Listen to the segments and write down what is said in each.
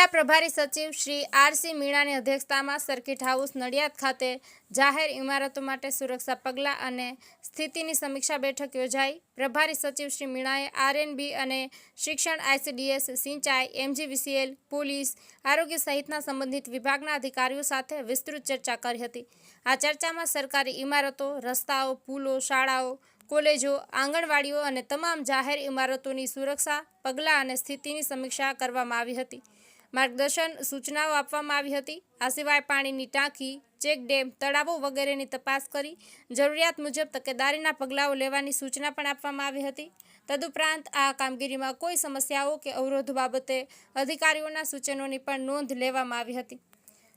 જિલ્લા પ્રભારી સચિવ શ્રી આરસી મીણાની અધ્યક્ષતામાં સર્કિટ હાઉસ નડિયાદ ખાતે જાહેર ઇમારતો માટે સુરક્ષા પગલાં અને સ્થિતિની સમીક્ષા બેઠક યોજાઈ. પ્રભારી સચિવ શ્રી મીણાએ આરએનબી અને શિક્ષણ આઈસીડીએસ સિંચાઈ, એમજીવીસીએલ, પોલીસ, આરોગ્ય સહિતના સંબંધિત વિભાગના અધિકારીઓ સાથે વિસ્તૃત ચર્ચા કરી હતી. આ ચર્ચામાં સરકારી ઇમારતો, રસ્તાઓ, પુલો, શાળાઓ, કોલેજો, આંગણવાડીઓ અને તમામ જાહેર ઇમારતોની સુરક્ષા, પગલાં અને સ્થિતિની સમીક્ષા કરવામાં આવી હતી. માર્ગદર્શન સૂચનાઓ આપવામાં આવી હતી. આ સિવાય પાણીની ટાંકી, ચેક ડેમ, તળાવો વગેરેની તપાસ કરી જરૂરિયાત મુજબ તકેદારીના પગલાઓ લેવાની સૂચના પણ આપવામાં આવી હતી. તદુપરાંત આ કામગીરીમાં કોઈ સમસ્યાઓ કે અવરોધ બાબતે અધિકારીઓના સૂચનોની પણ નોંધ લેવામાં આવી હતી.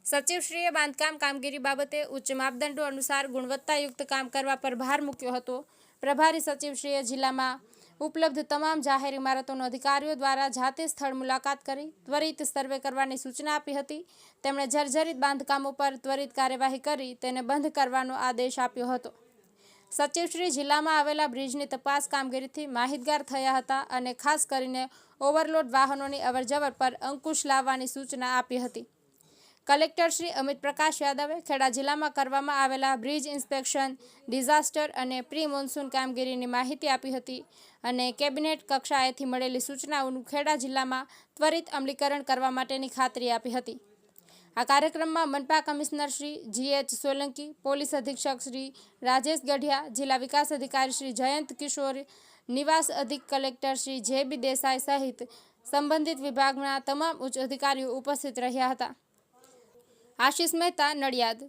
સચિવશ્રીએ બાંધકામ કામગીરી બાબતે ઉચ્ચ માપદંડો અનુસાર ગુણવત્તાયુક્ત કામ કરવા પર ભાર મૂક્યો હતો. પ્રભારી સચિવશ્રીએ જિલ્લામાં ઉપલબ્ધ તમામ જાહેર ઇમારતોનો અધિકારીઓ દ્વારા જાતે સ્થળ મુલાકાત કરી, ત્વરિત સર્વે કરવાની સૂચના આપી હતી. તેમણે જર્જરિત બાંધકામો પર ત્વરિત કાર્યવાહી કરી, તેને બંધ કરવાનો આદેશ આપ્યો હતો. સચિવશ્રી જિલ્લામાં આવેલા બ્રિજની તપાસ કામગીરીથી માહિતગાર થયા હતા અને ખાસ કરીને ઓવરલોડ વાહનોની અવરજવર પર અંકુશ લાવવાની સૂચના આપી હતી. કલેક્ટર શ્રી અમિત પ્રકાશ યાદવે ખેડા જિલ્લામાં કરવામાં આવેલા બ્રિજ ઇન્સ્પેક્શન, ડિઝાસ્ટર અને પ્રી મોન્સૂન કામગીરીની માહિતી આપી હતી અને કેબિનેટ કક્ષાએથી મળેલી સૂચનાઓનું ખેડા જિલ્લામાં ત્વરિત અમલીકરણ કરવા માટેની ખાતરી આપી હતી. આ કાર્યક્રમમાં મનપા commissioner Shri GH Solanki, police અધિક્ષક શ્રી રાજેશ ગઢિયા, જિલ્લા વિકાસ અધિકારી શ્રી જયંત કિશોર, નિવાસ અધિક કલેક્ટર શ્રી જે બી દેસાઈ સહિત સંબંધિત વિભાગના તમામ ઉચ્ચ અધિકારીઓ ઉપસ્થિત રહ્યા હતા. આશિષ મહેતા નડિયાદ